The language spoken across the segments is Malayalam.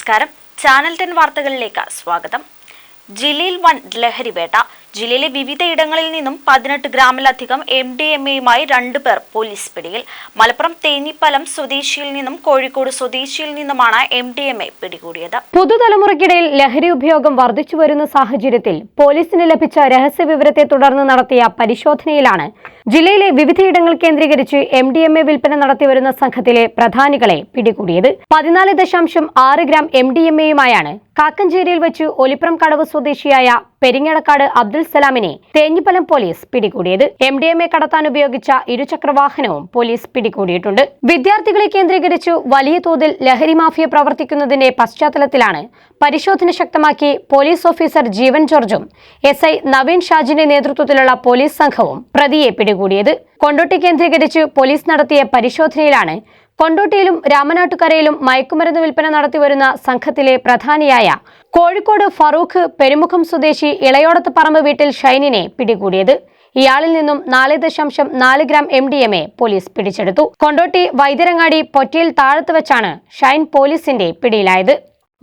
നമസ്കാരം. ചാനൽ ടെൻ വാർത്തകളിലേക്ക് സ്വാഗതം. ജില്ലയിൽ വൻ ലഹരിവേട്ട ജില്ലയിലെ വിവിധയിടങ്ങളിൽ നിന്നും പതിനെട്ട് ഗ്രാമിലധികം എം ഡി എം എയുമായി രണ്ടുപേർ പോലീസ് പിടിയിൽ. മലപ്പുറം തേഞ്ഞിപ്പലം സ്വദേശിയിൽ നിന്നും കോഴിക്കോട് സ്വദേശിയിൽ നിന്നുമാണ് എം ഡി എം എ പിടികൂടിയത്. പുതുതലമുറയ്ക്കിടയിൽ ലഹരി ഉപയോഗം വർദ്ധിച്ചു വരുന്ന സാഹചര്യത്തിൽ പോലീസിന് ലഭിച്ച രഹസ്യ വിവരത്തെ തുടർന്ന് നടത്തിയ പരിശോധനയിലാണ് ജില്ലയിലെ വിവിധയിടങ്ങൾ കേന്ദ്രീകരിച്ച് എം ഡി എം എ വിൽപ്പന നടത്തിവരുന്ന സംഘത്തിലെ പ്രധാനികളെ പിടികൂടിയത്. പതിനാല് ദശാംശം ആറ് ഗ്രാം എം ഡി എം എയുമായാണ് കാക്കഞ്ചേരിയിൽ വെച്ച് ഒലിപ്രം കടവ് സ്വദേശിയായ പെരിങ്ങടക്കാട് അബ്ദുൽ സലാമിനെ തേഞ്ഞിപ്പലം പോലീസ് പിടികൂടിയത്. എം ഡി എം എ കടത്താൻ ഉപയോഗിച്ച ഇരുചക്രവാഹനവും പോലീസ് പിടികൂടിയിട്ടുണ്ട്. വിദ്യാർത്ഥികളെ കേന്ദ്രീകരിച്ചു വലിയ തോതിൽ ലഹരി മാഫിയ പ്രവർത്തിക്കുന്നതിന്റെ പശ്ചാത്തലത്തിലാണ് പരിശോധന ശക്തമാക്കി പോലീസ് ഓഫീസർ ജീവൻ ജോർജും എസ് ഐ നവീൻ ഷാജിന്റെ നേതൃത്വത്തിലുള്ള പോലീസ് സംഘവും പ്രതിയെ പിടികൂടിയത്. കൊണ്ടോട്ടി കേന്ദ്രീകരിച്ച് പോലീസ് നടത്തിയ പരിശോധനയിലാണ് കൊണ്ടോട്ടിയിലും രാമനാട്ടുകരയിലും മയക്കുമരുന്ന് വിൽപ്പന നടത്തിവരുന്ന സംഘത്തിലെ പ്രധാനിയായ കോഴിക്കോട് ഫറൂഖ് പെരുമുഖം സ്വദേശി ഇളയോടത്ത് പറമ്പ് വീട്ടിൽ ഷൈനിനെ പിടികൂടിയത്. ഇയാളിൽ നിന്നും നാല് ദശാംശം നാല് gram M D M A police പിടിച്ചെടുത്തു. കൊണ്ടോട്ടി വൈദ്യരങ്ങാടി പൊറ്റയിൽ താഴത്ത് വെച്ചാണ് ഷൈൻ പോലീസിന്റെ പിടിയിലായത്.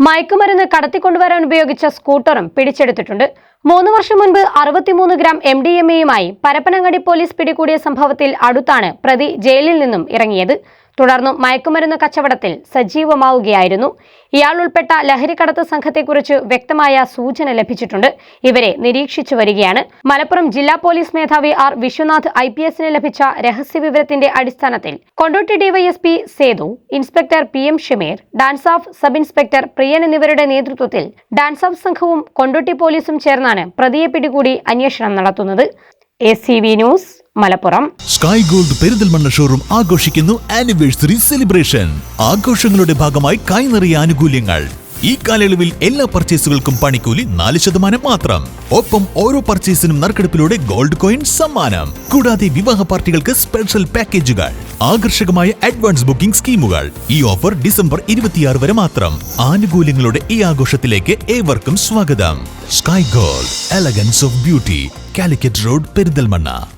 മയക്കുമരുന്ന് കടത്തിക്കൊണ്ടുവരാൻ ഉപയോഗിച്ച സ്കൂട്ടറും പിടിച്ചെടുത്തിട്ടുണ്ട്. മൂന്ന് വർഷം മുൻപ് അറുപത്തിമൂന്ന് ഗ്രാം എം ഡി എം എയുമായി പരപ്പനങ്ങാടി പോലീസ് പിടികൂടിയ സംഭവത്തിൽ അടുത്താണ് പ്രതി ജയിലിൽ നിന്നും ഇറങ്ങിയത്. തുടർന്ന് മയക്കുമരുന്ന് കച്ചവടത്തിൽ സജീവമാവുകയായിരുന്നു. ഇയാൾ ഉൾപ്പെട്ട ലഹരിക്കടത്ത് സംഘത്തെക്കുറിച്ച് വ്യക്തമായ സൂചന ലഭിച്ചിട്ടുണ്ട്. ഇവരെ നിരീക്ഷിച്ചു വരികയാണ്. മലപ്പുറം ജില്ലാ പോലീസ് മേധാവി ആർ വിശ്വനാഥ് ഐ പി എസിന് ലഭിച്ച രഹസ്യവിവരത്തിന്റെ അടിസ്ഥാനത്തിൽ Kondotty DYSP Sethu inspector P M Shameer DANSAF sub inspector Priyan എന്നിവരുടെ നേതൃത്വത്തിൽ ഡാൻസ് ഓഫ് സംഘവും കൊണ്ടോട്ടി പോലീസും ചേർന്നാണ് പ്രതിയെ പിടികൂടി അന്വേഷണം നടത്തുന്നത്. A news Malappuram. Sky gold Perinthalmanna showroom ആഘോഷിക്കുന്നു ആനിവേഴ്സറി സെലിബ്രേഷൻ ആഘോഷങ്ങളുടെ ഭാഗമായി കൈനിറിയ ആനുകൂല്യങ്ങൾ. ഈ കാലയളവിൽ എല്ലാ പർച്ചേസുകൾക്കും പണിക്കൂലി നാല് ശതമാനം മാത്രം. ഒപ്പം ഓരോ പർച്ചേസിനും നറുക്കെടുപ്പിലൂടെ ഗോൾഡ് കോയിൻ സമ്മാനം. കൂടാതെ വിവാഹ പാർട്ടികൾക്ക് സ്പെഷ്യൽ പാക്കേജുകൾ ആകർഷകമായ അഡ്വാൻസ് ബുക്കിംഗ് സ്കീമുകൾ. ഈ ഓഫർ ഡിസംബർ ഇരുപത്തിയാറ് വരെ മാത്രം. ആനുകൂല്യങ്ങളുടെ ഈ ആഘോഷത്തിലേക്ക് ഏവർക്കും സ്വാഗതം. Sky gold elegance of beauty Calicut road Perinthalmanna.